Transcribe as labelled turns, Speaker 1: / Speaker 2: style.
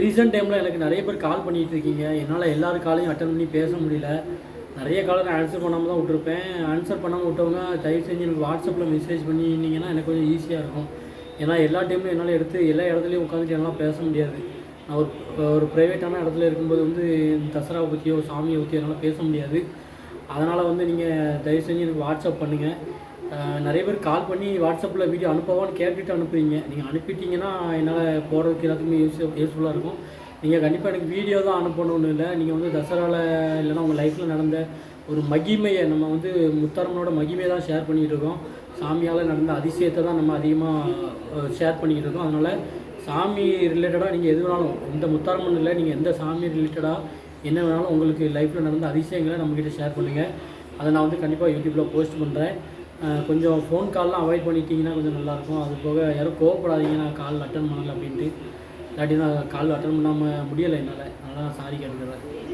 Speaker 1: Recent டைமில் எனக்கு நிறைய பேர் கால் பண்ணிகிட்டு இருக்கீங்க. என்னால் எல்லார் காலையும் அட்டன் பண்ணி பேச முடியல. நிறைய காலை நான் ஆன்சர் பண்ணாமல் தான் விட்டுருப்பேன். ஆன்சர் பண்ணாமல் விட்டவங்க தயவு செஞ்சு எனக்கு வாட்ஸ்அப்பில் மெசேஜ் பண்ணினீங்கன்னா எனக்கு கொஞ்சம் ஈஸியாக இருக்கும். ஏன்னா எல்லா டைம்லையும் என்னால் எடுத்து எல்லா இடத்துலையும் உட்காந்துட்டு என்னால் பேச முடியாது. நான் ஒரு ஒரு ப்ரைவேட்டான இடத்துல இருக்கும்போது வந்து தசராவை பற்றியோ சாமியை பற்றியோ என்னால் பேச முடியாது. அதனால் வந்து நீங்கள் தயவு செஞ்சு எனக்கு வாட்ஸ்அப் பண்ணுங்கள் நிறைய பேர் கால் பண்ணி வாட்ஸ்அப்பில் வீடியோ அனுப்பவான்னு கேட்டுட்டு அனுப்புறீங்க. நீங்கள் அனுப்பிட்டீங்கன்னா என்னால் போகிறதுக்கு எல்லாத்துக்குமே யூஸ் யூஸ்ஃபுல்லாக இருக்கும். நீங்கள் கண்டிப்பாக எனக்கு வீடியோ தான் அனுப்பணும்னு இல்லை. நீங்கள் வந்து தசராவில் இல்லைன்னா உங்கள் லைஃப்பில் நடந்த ஒரு மகிமையை நம்ம வந்து முத்தாரம்மனோட மகிமையை தான் ஷேர் பண்ணிகிட்டு இருக்கோம். சாமியால் நடந்த அதிசயத்தை தான் நம்ம அதிகமாக ஷேர் பண்ணிக்கிட்டு இருக்கோம். அதனால் சாமி ரிலேட்டடாக நீங்கள் எது வேணாலும் இந்த முத்தாரம்மன் இல்லை நீங்கள் எந்த சாமி ரிலேட்டடாக என்ன வேணாலும் உங்களுக்கு லைஃப்பில் நடந்த அதிசயங்களை நம்மக்கிட்ட ஷேர் பண்ணுங்கள் அதை நான் வந்து கண்டிப்பாக யூடியூப்பில் போஸ்ட் பண்ணுறேன் கொஞ்சம் ஃபோன் கால்லாம் அவாய்ட் பண்ணிட்டீங்கன்னா கொஞ்சம் நல்லாயிருக்கும். அது போக யாரும் கோவப்படாதீங்க நான் கால் அட்டன் பண்ணலை அப்படின்ட்டு. இல்லாட்டி நான் கால் அட்டன் பண்ணாமல் முடியலை என்னால். அதனால் நான் சாரி கேட்டுக்கிறேன்.